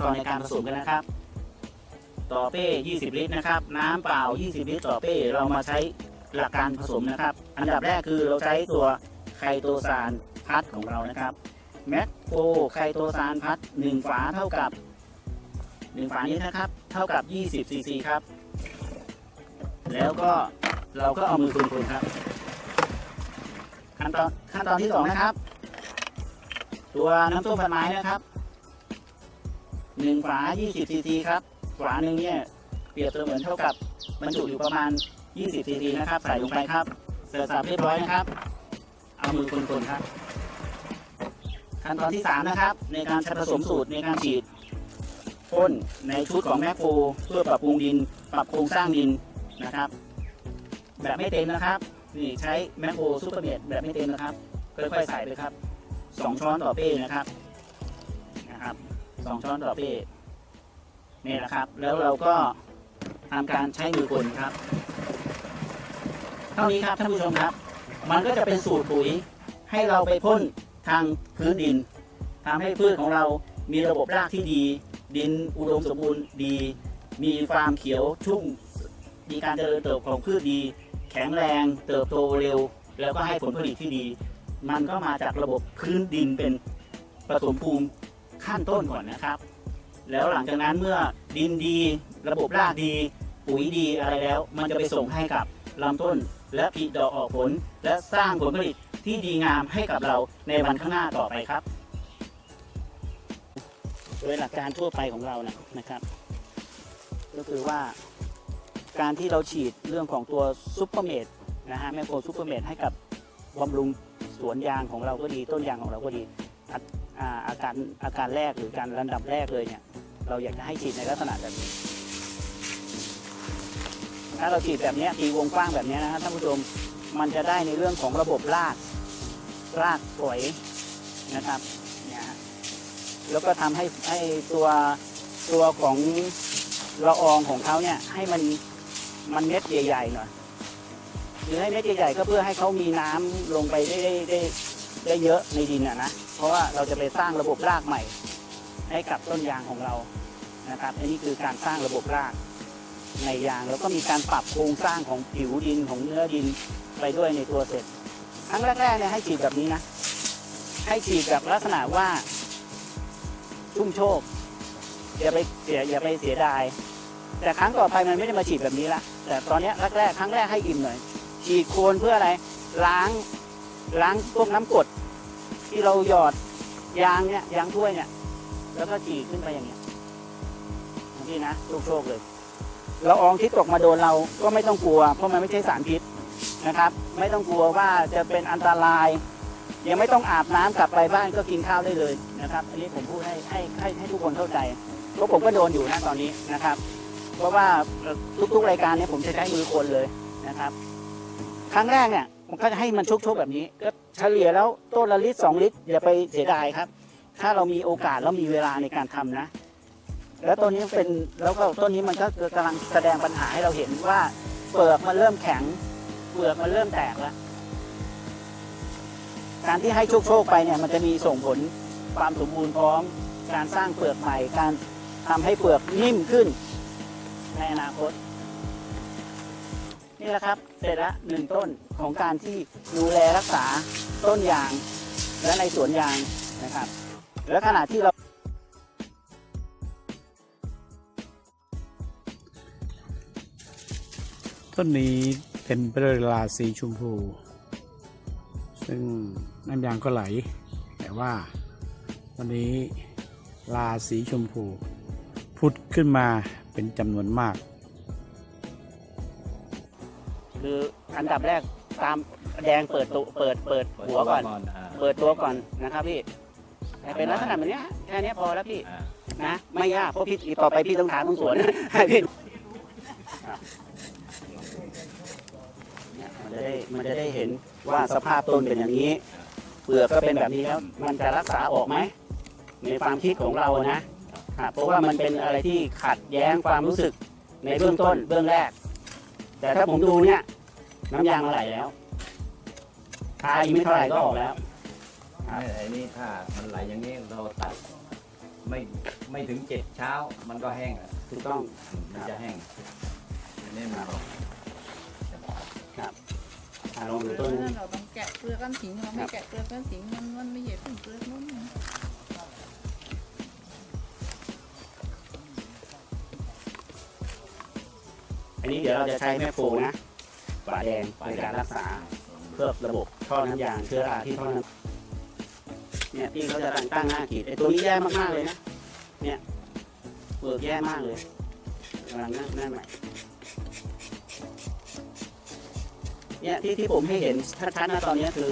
ตอนในการผสมกันนะครับ ต่อเป้ 20 ลิตรนะครับ น้ำเปล่า 20 ลิตร ต่อเป้ เรามาใช้หลักการผสมนะครับ อันดับแรกคือเราใช้ตัวไคโตซานพัดของเรานะครับแมคโคไคโตซานพัด1ฝาเท่ากับ 1 ฝานี้นะครับ เท่ากับ 20ซีซีครับ แล้วก็เราก็เอามือคนๆครับ ขั้นตอนขั้นตอนที่สองนะครับ ตัวน้ำส้มฝันไม้นะครับ หนึ่งฝา 20ซีซีครับฝาหนึ่งเนี่ยเปรียบเสมือนเท่ากับบรรจุอยู่ประมาณ 20ซีซีนะครับ ใส่ลงไปครับ เสร็จสับเรียบร้อยนะครับ เอามือคนๆครับ ขั้นตอนที่ 3 นะครับ ในการผสมสูตรในการฉีดพ่นในชุดของแมคโครเพื่อปรับปรุงดิน ปรับโครงสร้างดินนะครับ แบบไม่เต็มนะครับนี่ใช้แมคโครซูเปอร์เมดแบบไม่เต็มนะครับค่อยๆใส่ไปครับสองช้อนต่อเป้นะครับ สองช้อนต่อเป้นี่แหละครับ แล้วเราก็ทำการใช้มือคนครับ เท่านี้ครับท่านผู้ชมครับ มันก็จะเป็นสูตรปุ๋ยให้เราไปพ่นทางพื้นดินทำให้พืชของเรามีระบบรากที่ดี ดินอุดมสมบูรณ์ดี มีความเขียวชุ่ม มีการเจริญเติบโตของพืชดี แข็งแรงเติบโตเร็ว แล้วก็ให้ผลผลิตที่ดี มันก็มาจากระบบพื้นดินเป็นผสมภูมิ ขั้นต้นก่อนนะครับ แล้วหลังจากนั้นเมื่อดินดี ระบบรากดี ปุ๋ยดีอะไรแล้ว มันจะไปส่งให้กับลำต้นและผลิดอกออกผล และสร้างผลผลิตที่ดีงามให้กับเราในวันข้างหน้าต่อไปครับ โดยหลักการทั่วไปของเรานะนะครับ ก็คือว่าการที่เราฉีดเรื่องของตัวซุปเปอร์เมดนะฮะแมคโครซุปเปอร์เมดให้กับบำรุงสวนยางของเราก็ดีต้นยางของเราก็ดี อาอาการอาการแรกหรือการระดับแรกเลยเนี่ยเราอยากจะให้ฉีดในลักษณะแบบนี้ ถ้าเราฉีดแบบเนี้ยตีวงกว้างแบบเนี้ยนะฮะท่านผู้ชมมันจะได้ในเรื่องของระบบรากรากฝอยนะครับเนี่ยฮะแล้วก็ทำให้ให้ตัวตัวของละอองของเขาเนี่ยให้มันมันเม็ดใหญ่ๆหน่อยหรือให้เม็ดใหญ่ๆก็เพื่อให้เขามีน้ำลงไปได้ได้ได้ได้เยอะในดินอะนะ เพราะว่าเราจะไปสร้างระบบรากใหม่ ให้กับต้นยางของเรานะครับอันนี้คือการสร้างระบบรากในยางแล้วก็มีการปรับโครงสร้างของผิวดินของเนื้อดินไปด้วยในตัวเสร็จครั้งแรกๆเนี่ยให้ฉีดแบบนี้นะ ให้ฉีดแบบลักษณะว่าชุ่มโชคอย่าไปเสียอย่าไปเสียดาย แต่ครั้งต่อไปมันไม่ได้มาฉีดแบบนี้ละแต่ตอนนี้แรกๆครั้งแรกให้อิ่มหน่อยฉีดโคนเพื่ออะไรล้างล้างพวกน้ำกรด ที่เราหยอดยางเนี่ยยางถ้วยเนี่ย แล้วก็ฉีดขึ้นไปอย่างเงี้ยนี่นะโชคๆเลยละอองที่ตกมาโดนเราก็ไม่ต้องกลัว เพราะมันไม่ใช่สารพิษนะครับ ไม่ต้องกลัวว่าจะเป็นอันตราย ยังไม่ต้องอาบน้ำกลับไปบ้านก็กินข้าวได้เลยนะครับ อันนี้ผมพูดให้ให้ให้ให้ทุกคนเข้าใจเพราะผมก็โดนอยู่นะตอนนี้นะครับ เพราะว่าทุกๆรายการเนี่ยผมจะใช้มือคนเลยนะครับ ครั้งแรกเนี่ย ผมก็จะให้มันชกๆแบบนี้ ก็เฉลี่ยแล้วต้นละลิตรสองลิตรอย่าไปเสียดายครับ ถ้าเรามีโอกาสแล้วมีเวลาในการทำนะ แล้วต้นนี้เป็นแล้วก็ต้นนี้มันก็กำลังแสดงปัญหาให้เราเห็นว่าเปลือกมันเริ่มแข็ง เปลือกมันเริ่มแตกแล้วการที่ให้โชคๆไปเนี่ยมันจะมีส่งผลความสมบูรณ์พร้อม การสร้างเปลือกใหม่ การทำให้เปลือกนิ่มขึ้นในอนาคต นี่แหละครับ เสร็จละหนึ่งต้นของการที่ดูแลรักษาต้นยาง และในสวนยางนะครับ และขณะที่เรา ต้นนี้เป็นไปด้วยลาสีชมพู ซึ่งน้ำยางก็ไหล แต่ว่าวันนี้ลาสีชมพู พุดขึ้นมาเป็นจำนวนมาก คืออันดับแรกตามแดงเปิดตัวเปิดเปิดหัวก่อนเปิดตัวก่อนนะครับพี่ให้เป็นลักษณะแบบเนี้ยแค่เนี้ยพอแล้วพี่นะไม่ยากเพราะพี่ต่อไปพี่ต้องถามตรงสวน ให้พี่เนี่ยมันจะได้มันจะได้เห็นว่าสภาพต้นเป็นอย่างนี้เปลือกก็เป็นแบบนี้แล้วมันจะรักษาออกไหมในความคิดของเรานะอะเพราะว่ามันเป็นอะไรที่ขัดแย้งความรู้สึกในเบื้องต้นเบื้องแรก แต่ถ้าผมดูเนี่ย น้ำยางมันไหลแล้วทาอีกไม่เท่าไหร่ก็ออกแล้วไอ้ไอ้นี่ถ้ามันไหลอย่างนี้เราตัด ไม่ไม่ถึงเจ็ดเช้ามันก็แห้งแล้วถูกต้อง มันจะแห้งอันนี้มันก็อะลองเปดูลือกต้นนั่นี้นเราต้องแกะเปลือกกันทิ้งเราไม่แกะเปลือกกันทิ้งมันมันไม่ใช่เป็นเปลือกนุ่มอัน นี้เดี๋ยวเราจะใช้แม่โฟนะฝาแดงในการรักษาเพื่อระบบท่อน้ำยางเชื้อราที่ท่อน้ำเนี่ยพี่เขาจะตั้งตั้งหน้ากีดไอ้ตัวนี้แย่มากๆเลยนะเนี่ยเปิดแย่มากเลยกำลังนั่งนั่งใหม่เนี่ยที่ที่ผมให้เห็นชัดๆนะตอนนี้คือ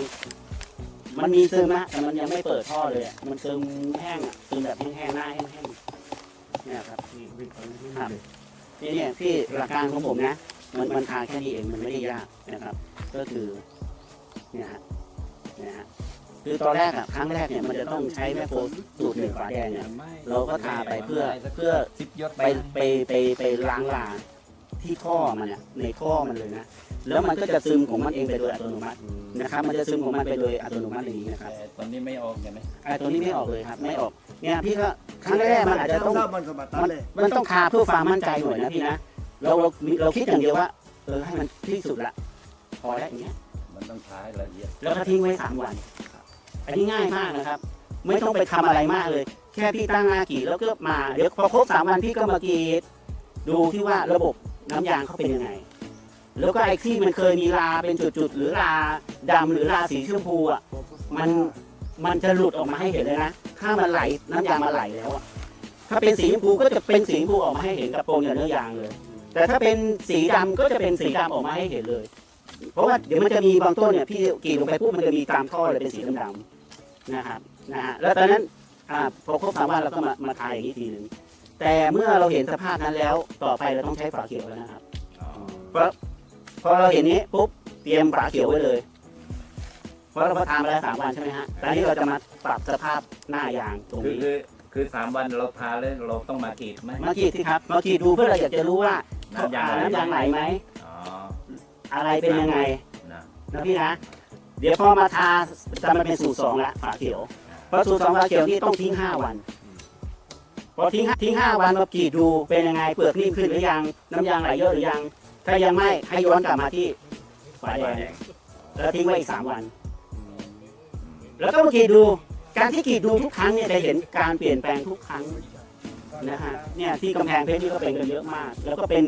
มันมีซึมนะแต่มันยังไม่เปิดท่อเลยมันซึมแห้งอะซึมแบบแห้งๆหน้าแห้งๆเนี่ยครับ ครับนี่เนี่ยพี่หลักการของผมนะ มันมันทาแค่นี้เองมันไม่ได้ยากนะครับ ก็คือเนี่ยฮะเนี่ยฮะคือตอนแรกอะครั้งแรกเนี่ยมันจะต้องใช้แม่โฟสูตรหนึ่งฝาแดงเนี่ยเราก็ทาไปเพื่อเพื่อสิบยศไปไปไปไปล้างลาที่ท่อมันอะในท่อมันเลยนะแล้วมันก็จะซึมของมันเองไปโดยอัตโนมัตินะครับ มันจะซึมของมันไปโดยอัตโนมัติอย่างนี้นะครับแต่ตอนนี้ไม่ออกใช่ไหมไอ้ตัวนี้ไม่ออกเลยครับ ไม่ออก เนี่ยพี่ก็ครั้งแรกๆมันอาจจะต้องมันสมบัติมันเลยมันต้องทาเพื่อความมั่นใจหน่อยนะพี่นะเราเราเราคิดอย่างเดียวว่าเออให้มันที่สุดละพอแล้วอย่างเงี้ยมันต้องใช้ละเอียดแล้วก็ทิ้งไว้สามวันอันนี้ง่ายมากนะครับ ไม่ต้องไปทำอะไรมากเลย แค่พี่ตั้งหน้ากรีดแล้วก็มาเดี๋ยวพอครบสามวันพี่ก็มากรีดดูที่ว่าระบบน้ำยางเขาเป็นยังไง แล้วก็ไอ้ที่มันเคยมีลาเป็นจุดๆหรือลาดำหรือลาสีชมพูอะมัน มันจะหลุดออกมาให้เห็นเลยนะ ถ้ามันไหลน้ำยางมันไหลแล้วอะถ้าเป็นสีชมพูก็จะเป็นสีชมพูออกมาให้เห็นกับโปรงเนื้อยางเลย แต่ถ้าเป็นสีดำก็จะเป็นสีดำออกมาให้เห็นเลย เพราะว่าเดี๋ยวมันจะมีบางต้นเนี่ยพี่กรีดลงไปปุ๊บมันจะมีตามท่อเลยเป็นสีดำๆนะครับนะฮะแล้วตอนนั้นอ่าพอครบสามวันเราก็มามาทายอย่างนี้ทีหนึ่งแต่เมื่อเราเห็นสภาพนั้นแล้วต่อไปเราต้องใช้ฝาเขียวแล้วนะครับ เพราะพอเราเห็นนี้ปุ๊บเตรียมฝาเขียวไว้เลย ราะเราพอทำมาแล้วสามวันใช่ไหมฮะตอนนี้เราจะมาปรับสภาพหน้ายางตรงคือนี้คือคือสามวันเราทาแล้วเราต้องมากรีดไหม มากรีดสิครับมากรีดดูเพื่อเราอยากจะรู้ว่าน้ำยางอ่น้ำยางไหลไหมอ๋ออะไรเป็นยังไงนะนะพี่นะเดี๋ยวพอมาทาจะมาเป็นสูตรสองละฝาเขียวเพราะสูตรสองฝาเขียวนี่ต้องทิ้งห้าวันพอทิ้งทิ้งห้าวันมากรีดดูเป็นยังไงเปลือกนิ่มขึ้นหรือยังน้ำยางไหลเยอะหรือยัง ถ้ายังไม่ให้ย้อนกลับมาที่ฝาแดงแล้วทิ้งไว้อีกสามวัน แล้วก็มากรีดดูการที่กรีดดูทุกครั้งเนี่ยจะเห็นการเปลี่ยนแปลงทุกครั้งนะฮะเนี่ยที่กำแพงเพชรนี่ก็เป็นกันเยอะมาก แล้วก็เป็น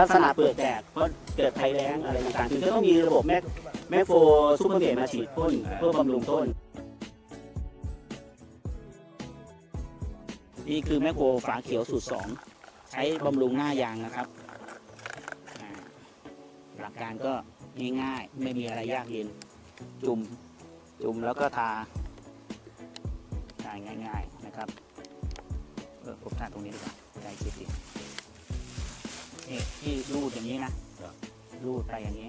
ลักษณะเปลือกแตกเพราะเกิดภัยแล้งอะไรต่างๆถึงจะต้องมีระบบแมคแมคโฟซูเปอร์เมดมาฉีดพ่นเพื่อบำรุงต้น นี่คือแมคโฟฝาเขียวสูตรสองใช้บำรุงหน้ายางนะครับหลักการก็ง่ายๆไม่มีอะไรยากเย็นจุ่ม จุ่มแล้วก็ทาทาง่าย ๆนะครับเออผมทาตรงนี้ดีกว่าใจคิดดีนี่ที่รูดอย่างนี้นะรูดไปอย่างนี้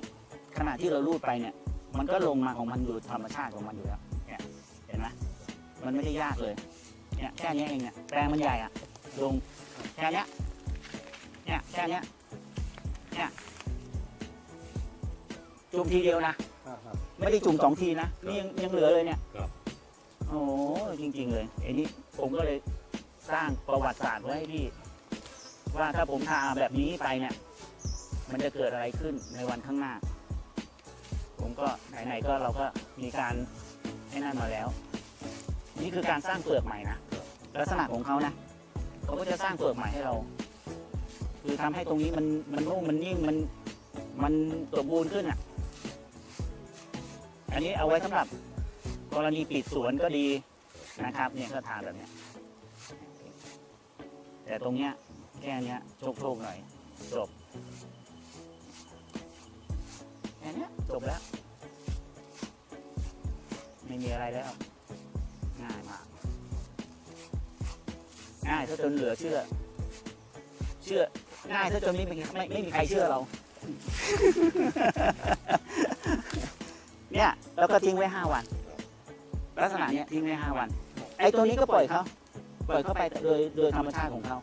ขณะที่เรารูดไปเนี่ย มันก็ลงมาของมันอยู่ธรรมชาติของมันอยู่แล้วเนี่ยเห็นไหมมันไม่ได้ยากเลยเนี่ยแค่นี้เองเนี่ยแปลงมันใหญ่อะลงแค่เนี้ยเนี่ยแค่เนี้ยเนี่ยจุ่มทีเดียวนะ ไม่ได้จุ่มสองทีนะนี่ยังยังเหลือเลยเนี่ยครับ โอ้จริง ๆ เลยไอ้นี่ผมก็เลยสร้างประวัติศาสตร์ไว้ให้พี่ ว่าถ้าผมทาแบบนี้ไปเนี่ย มันจะเกิดอะไรขึ้นในวันข้างหน้า ผมก็ไหนๆก็เราก็มีการให้นั่นมาแล้ว นี่คือการสร้างเปลือกใหม่นะลักษณะของเขานะเขาก็จะสร้างเปลือกใหม่ให้เรา คือทำให้ตรงนี้มันมันนุ่มมันนิ่มมัน มันสมบูรณ์ขึ้นอะ อันนี้เอาไว้สำหรับกรณีปิดสวนก็ดีนะครับ เนี่ยก็ทาแบบเนี้ยแต่ตรงเนี้ยแค่เนี้ยโชคๆหน่อย จบแค่นี้จบแล้ว ไม่มีอะไรแล้ว ง่ายมาก ง่ายถ้าจนเหลือเชื่อ เชื่อ ง่ายถ้าจนไม่มีไม่ไม่มีใครเชื่อเรา เนี่ยแล้วก็ทิ้งไว้ห้าวัน ลักษณะเนี้ยทิ้งไว้ห้าวัน ไอ้ตัวนี้ก็ปล่อยเขาปล่อยเขาไปโดยโดยธรรมชาติของเขา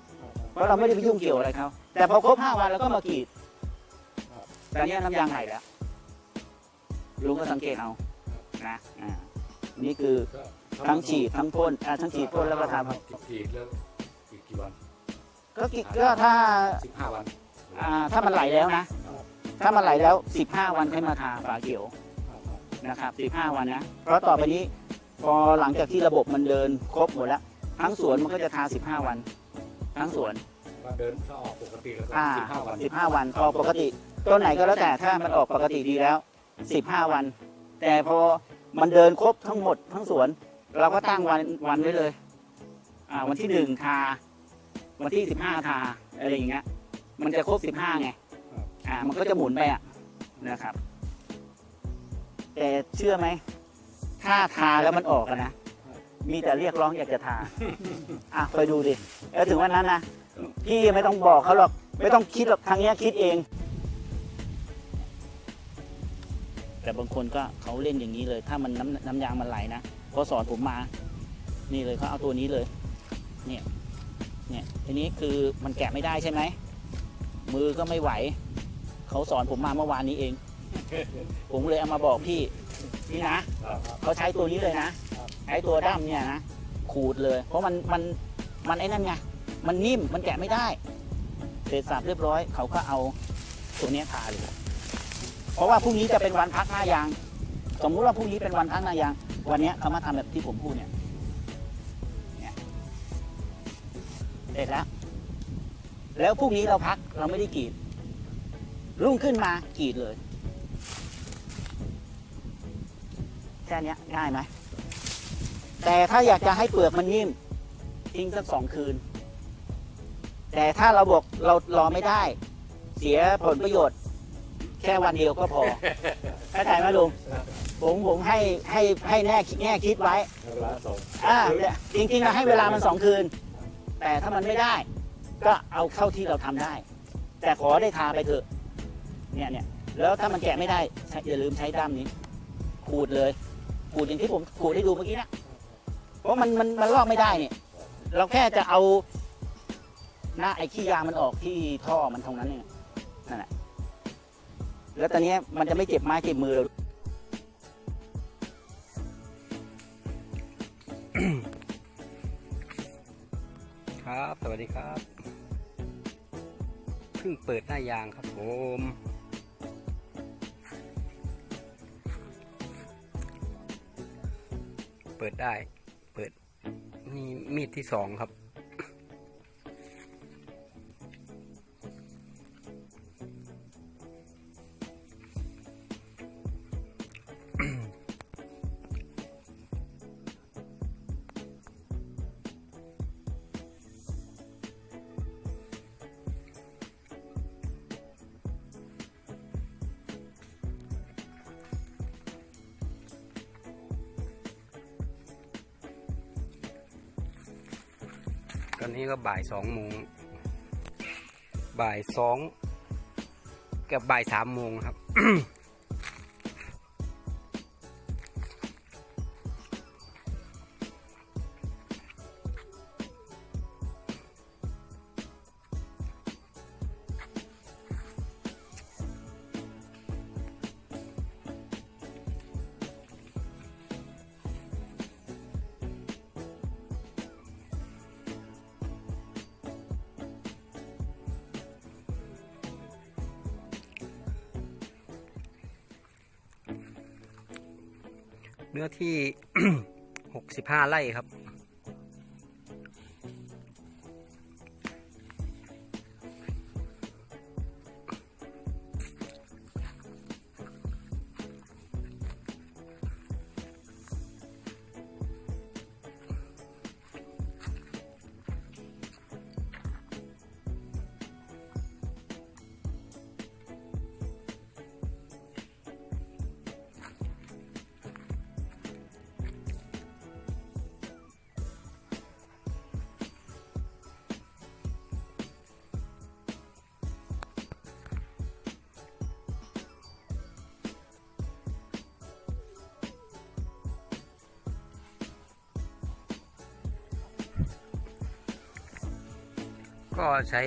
เพราะเราไม่ได้ไปยุ่งเกี่ยวอะไรเขาแต่พอครบห้าวันแล้วก็มากรีดแต่เนี้ยน้ำยางไหลแล้วลุงก็สังเกตเอานะอ่านี่คือทั้งฉีดทั้งพ่นอ่าทั้งฉีดพ่นแล้วก็ทฉีดแล้วอีกกี่วันำก็กิก็ถ้าสิบห้าวันอ่าถ้ามันไหลแล้วนะ ถ้ามันไหลแล้ว15วันค่อยมาทาฝาเขียว นะครับ 15 วันนะ เพราะต่อไปนี้พอหลังจากที่ระบบมันเดินครบหมดแล้ว ทั้งสวนมันก็จะทา 15 วัน ทั้งสวนว่าเดินถ้าออกปกติแล้วก็อ่าสิบห้าวัน 15 วันพอปกติต้นไหนก็แล้วแต่ถ้ามันออกปกติดีแล้ว 15 วัน แต่พอมันเดินครบทั้งหมดทั้งสวน เราก็ตั้งวันวันไว้เลย อ่า วันที่หนึ่งทา วันที่15ทาอะไรอย่างเงี้ย มันจะครบ15ไง อ่า มันก็จะหมุนไปอะนะครับ แต่เชื่อไหม ถ้าทาแล้วมันออกอะนะ มีแต่เรียกร้องอยากจะทา อะไปดูดิ แล้วถึงวันนั้นนะ พี่ไม่ต้องบอกเขาหรอก ไม่ต้องคิดหรอก ทางเนี้ยคิดเอง แต่บางคนก็เขาเล่นอย่างนี้เลย ถ้ามันน้ำน้ำยางมันไหลนะพอสอนผมมา นี่เลยเขาเอาตัวนี้เลย เนี่ย เนี่ยทีนี้คือมันแกะไม่ได้ใช่ไหม มือก็ไม่ไหว เขาสอนผมมาเมื่อวานนี้เอง ผมเลยเอามาบอกพี่นี่นะเขาใช้ตัวนี้เลยนะใช้ตัวด้ามเนี่ยนะขูดเลย เพราะมันมันมันไอ้นั่นไงมันนิ่มมันแกะไม่ได้เสร็จสับเรียบร้อยเขาก็เอาตัวนี้ทาเลยเพราะว่าพรุ่งนี้จะเป็นวันพักหน้ายาง สมมุติว่าพรุ่งนี้เป็นวันพักหน้ายาง วันนี้เขามาทำแบบที่ผมพูดเนี่ยเนี่ยเสร็จแล้ว แล้วพรุ่งนี้เราพักเราไม่ได้กรีดรุ่งขึ้นมากรีดเลย ค่เนี้ยง่ายไหมแต่ถ้าอยากจะให้เปลือกมันนิ่มทิ้งสักสองคืน แต่ถ้าเราบอกเรารอไม่ได้ เสียผลประโยชน์ แค่วันเดียวก็พอเข้าใจไหมลุงผมผมให้ให้ให้แน่แง่คิดไว้เวลาส่งอ่าเนี่ยจริงๆเราให้เวลามันสองคืน แต่ถ้ามันไม่ได้ ก็เอาเข้าที่เราทำได้ แต่ขอได้ทาไปเถอะเนี่ยเนี่ยแล้วถ้ามันแกะไม่ได้ใช้อย่าลืมใช้ด้ามนี้ขูดเลย ขูดอย่างที่ผมขูดให้ดูเมื่อกี้นะเพราะมันมันมันลอกไม่ได้เนี่ยเราแค่จะเอาหน้าไอ้ขี้ยางมันออกที่ท่อมันตรงนั้นเนี่ยนั่นแหละแล้วตอนนี้มันจะไม่เจ็บไม้เจ็บมือเราครับ สวัสดีครับ เพิ่งเปิดหน้ายางครับผม เปิดได้ เปิดนี่มีดที่สองครับ บ่ายสองโมงบ่ายสองกับบ่ายสามโมงครับ เนื้อที่หกสิบห้าไร่ครับ ก็ใช้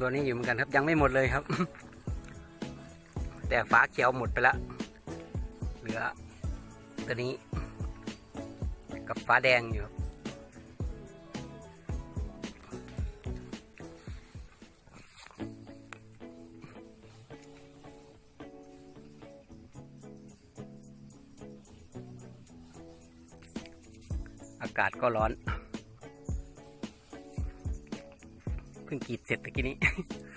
ตัวนี้อยู่เหมือนกันครับ ยังไม่หมดเลยครับ แต่ฟ้าเขียวหมดไปแล้วเหลือตัวนี้ กับฟ้าแดงอยู่อากาศก็ร้อน เพิ่งก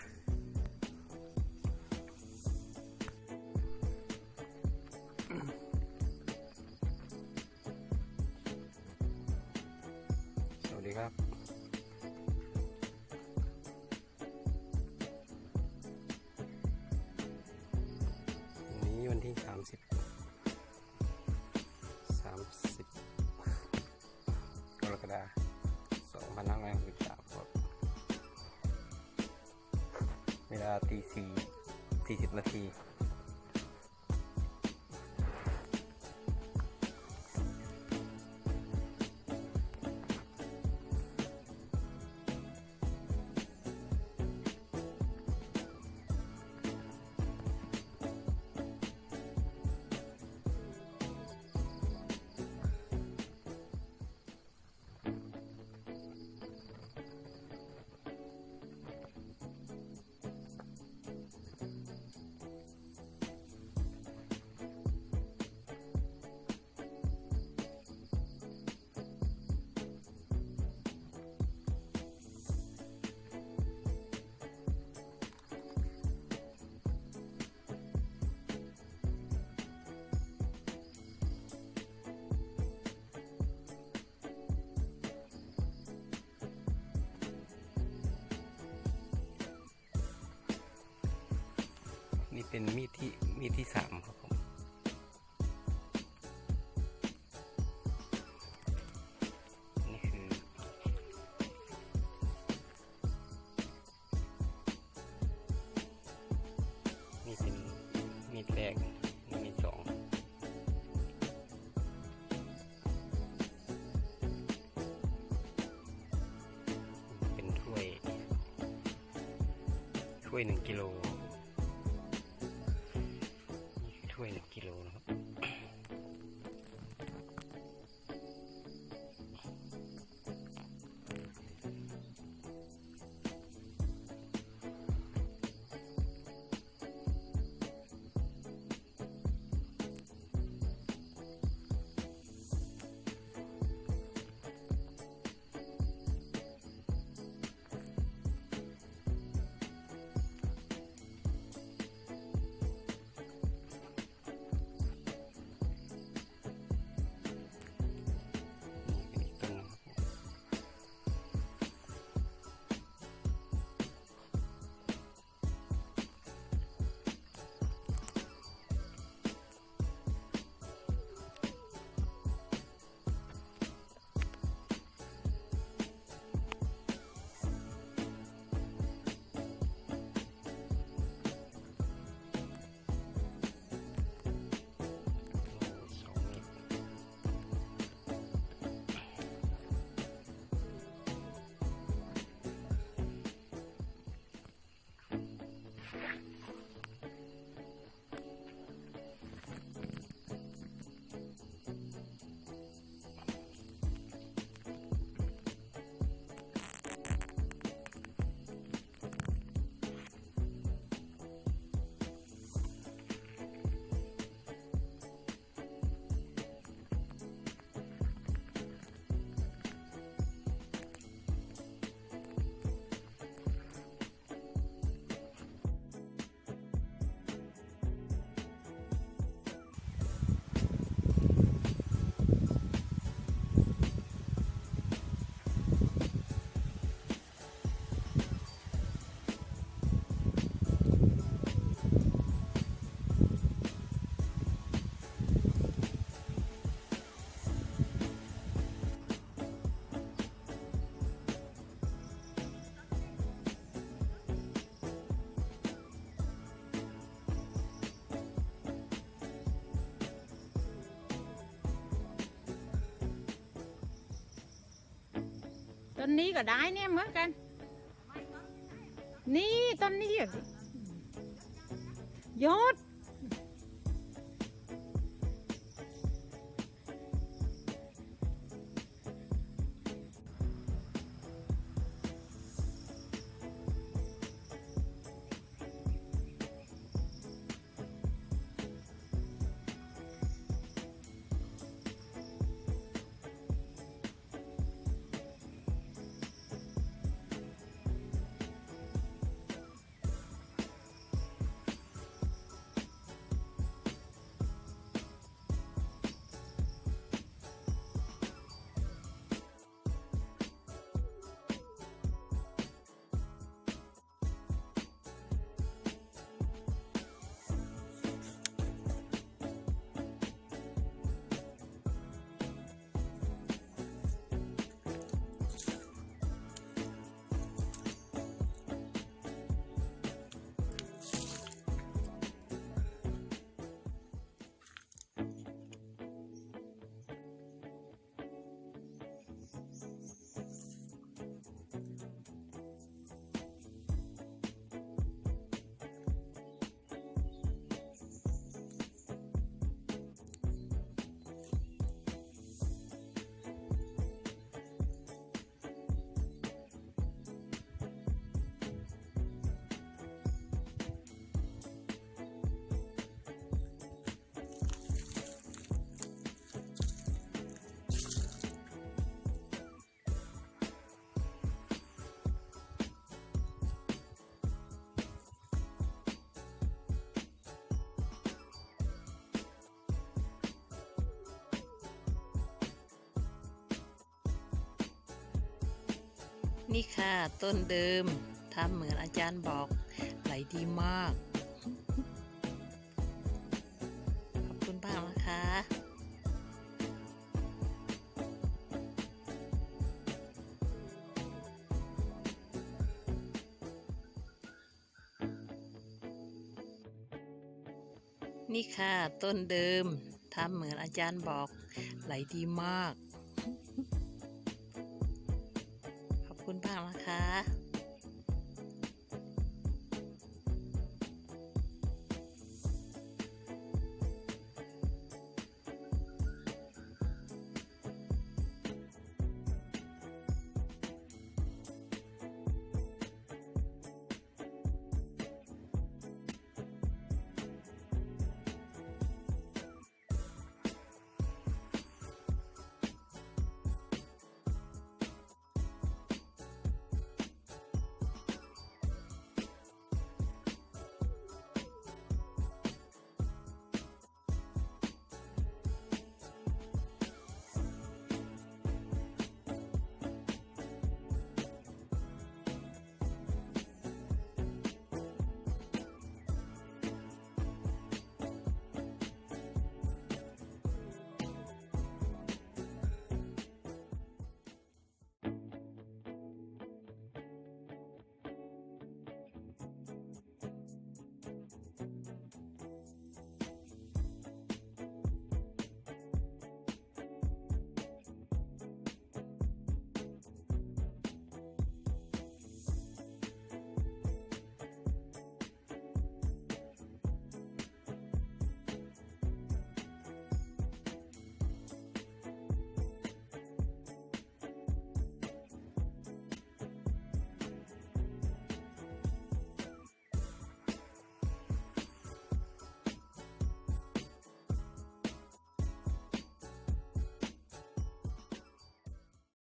ตีสี่สี่สิบนาที เป็นมีดที่มีดที่สามครับผมนี่คือนี่เป็นมีดแรกนี่มีดสองเป็นถ้วยถ้วยหนึ่งกิโล ต้นนี้ก็ได้เนี่ยเหมือนกัน นี่ต้นนี้อะสิยอด นี่ค่ะ ต้นเดิมทำเหมือนอาจารย์บอกไหลดีมาก ขอบคุณมากนะคะนี่ค่ะ ต้นเดิมทำเหมือนอาจารย์บอกไหลดีมากขอบคุณมาก นะคะ